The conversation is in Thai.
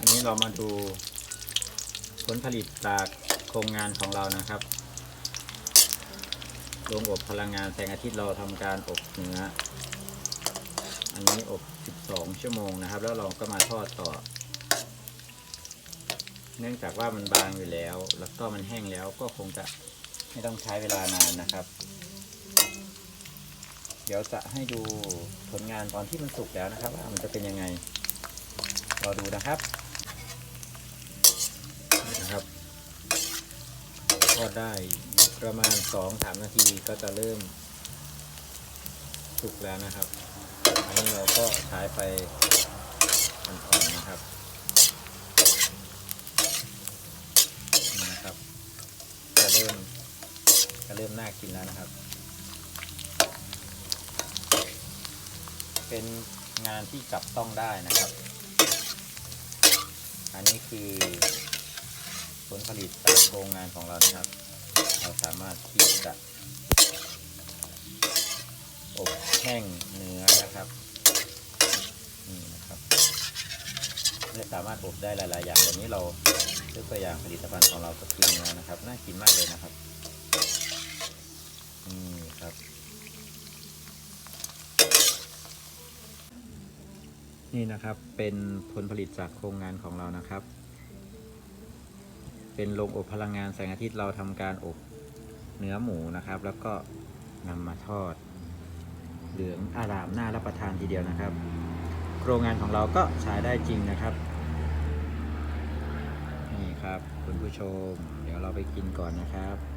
อันนี้เรามาดูผลผลิตจากโครงงานของเรานะครับโรงอบพลังงานแสงอาทิตย์เราทำการอบเนื้อ อันนี้อบ 12 ชั่วโมงนะครับ แล้วเราก็มาทอดต่อ เนื่องจากว่ามันบางอยู่แล้ว แล้วก็มันแห้งแล้วก็คงจะไม่ต้องใช้เวลานานนะครับ เดี๋ยวจะให้ดูผลงานตอนที่มันสุกแล้วนะครับ ว่ามันจะเป็นยังไงรอดูนะครับนี่นะครับท อดได้ประมาณสองสามนาทีก็จะเริ่มสุกแล้วนะครับ อันนี้เราก็ใช้ไฟอ่อนๆนะครับนี่นะครับ จะเริ่มจะเริ่มน่ากินแล้วนะครับ เป็นงานที่จับต้องได้นะครับ อันนี้คือ ผลิตจากโรงงานของเรานะครับ เราสามารถที่จะอบแห้งเนื้อนะครับนี่นะครับและสามารถอบได้หลาย ๆ อย่างวันนี้เรายกตัวอย่างผลิตภัณฑ์ของเราก็คือเนื้อนะครับ น่ากินมากเลยนะครับนี่ครับ นี่นะครับเป็นผลผลิตจากโครงงานของเรานะครับ เป็นโรงอบพลังงานแสงอาทิตย์เราทำการอบเนื้อหมูนะครับ แล้วก็นำมาทอด เหลืองอารามน่ารับประทานทีเดียวนะครับ โครงงานของเราก็ใช้ได้จริงนะครับ นี่ครับคุณผู้ชม เดี๋ยวเราไปกินก่อนนะครับ